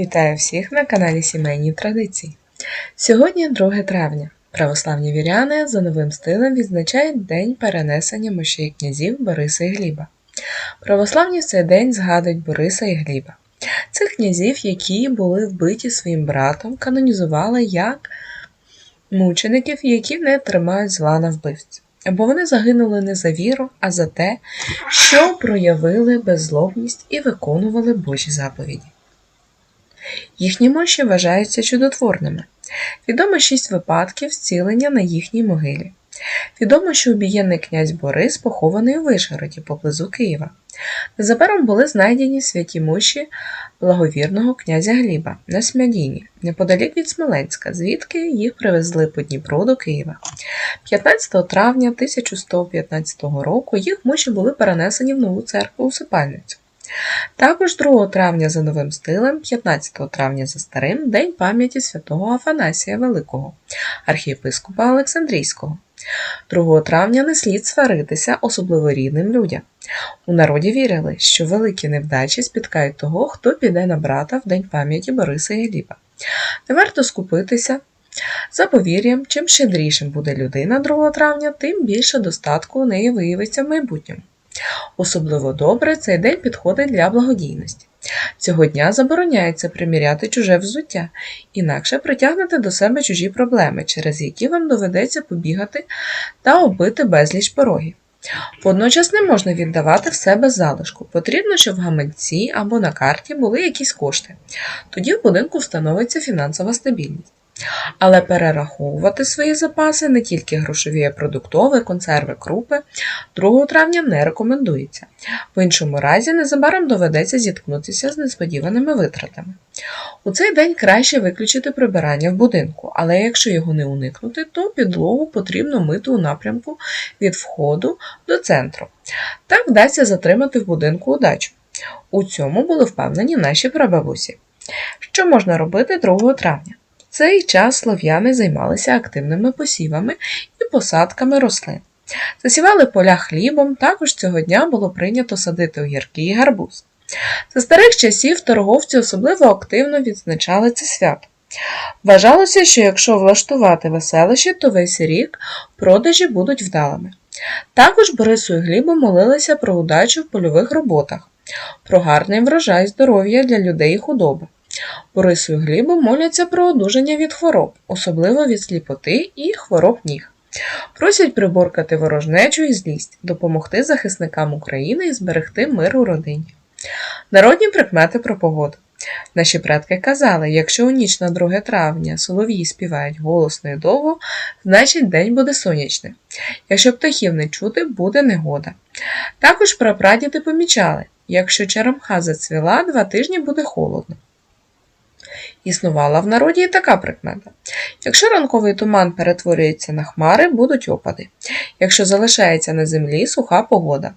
Вітаю всіх на каналі Сімейні Традиції. Сьогодні 2 травня. Православні віряни за новим стилем відзначають День перенесення мощей князів Бориса і Гліба. Православні в цей день згадують Бориса і Гліба. Цих князів, які були вбиті своїм братом, канонізували як мучеників, які не тримають зла на вбивців. Бо вони загинули не за віру, а за те, що проявили беззлобність і виконували Божі заповіді. Їхні мощі вважаються чудотворними. Відомо шість випадків зцілення на їхній могилі. Відомо, що убієнний князь Борис похований у Вишгороді поблизу Києва. Незабаром були знайдені святі мощі благовірного князя Гліба на Смядіні, неподалік від Смоленська, звідки їх привезли по Дніпру до Києва. 15 травня 1115 року їх мощі були перенесені в нову церкву Усипальницю. Також 2 травня за новим стилем, 15 травня за старим День пам'яті святого Афанасія Великого, архієпископа Олександрійського. 2 травня не слід сваритися, особливо рідним людям. У народі вірили, що великі невдачі спіткають того, хто піде на брата в День пам'яті Бориса і Гліба. Не варто скупитися. За повір'ям, чим щедрішим буде людина 2 травня, тим більше достатку у неї виявиться в майбутньому. Особливо добре цей день підходить для благодійності. Цього дня забороняється приміряти чуже взуття, інакше притягнете до себе чужі проблеми, через які вам доведеться побігати та оббити безліч порогів. Водночас не можна віддавати в себе залишку. Потрібно, щоб в гаманці або на карті були якісь кошти. Тоді в будинку встановиться фінансова стабільність. Але перераховувати свої запаси не тільки грошові, а продуктові, консерви, крупи 2 травня не рекомендується. В іншому разі незабаром доведеться зіткнутися з несподіваними витратами. У цей день краще виключити прибирання в будинку, але якщо його не уникнути, то підлогу потрібно мити у напрямку від входу до центру. Так вдасться затримати в будинку удачу. У цьому були впевнені наші прабабусі. Що можна робити 2 травня? Цей час слов'яни займалися активними посівами і посадками рослин. Засівали поля хлібом, також цього дня було прийнято садити огірки і гарбуз. За старих часів торговці особливо активно відзначали це свято. Вважалося, що якщо влаштувати веселище, то весь рік продажі будуть вдалими. Також Борису і Глібу молилися про удачу в польових роботах, про гарний врожай здоров'я для людей і худоби. Борису і Глібу моляться про одужання від хвороб, особливо від сліпоти і хвороб ніг. Просять приборкати ворожнечу і злість, допомогти захисникам України і зберегти мир у родині. Народні прикмети про погоду. Наші предки казали, якщо у ніч на 2 травня солов'ї співають голосно і довго, значить день буде сонячним. Якщо птахів не чути, буде негода. Також прапрадіди помічали, якщо черемха зацвіла, два тижні буде холодно. Існувала в народі і така прикмета. Якщо ранковий туман перетворюється на хмари, будуть опади. Якщо залишається на землі суха погода.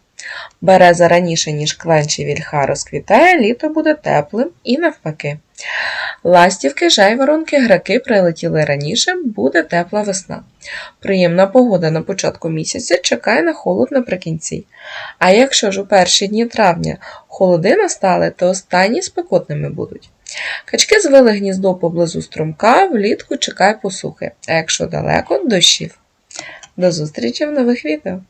Береза раніше, ніж клен чи вільха розквітає, літо буде теплим і навпаки. Ластівки, жайворонки, граки прилетіли раніше, буде тепла весна. Приємна погода на початку місяця чекає на холод наприкінці. А якщо ж у перші дні травня холоди настали, то останні спекотними будуть. Качки звели гніздо поблизу струмка, влітку чекай посухи, а якщо далеко дощів. До зустрічі в нових відео!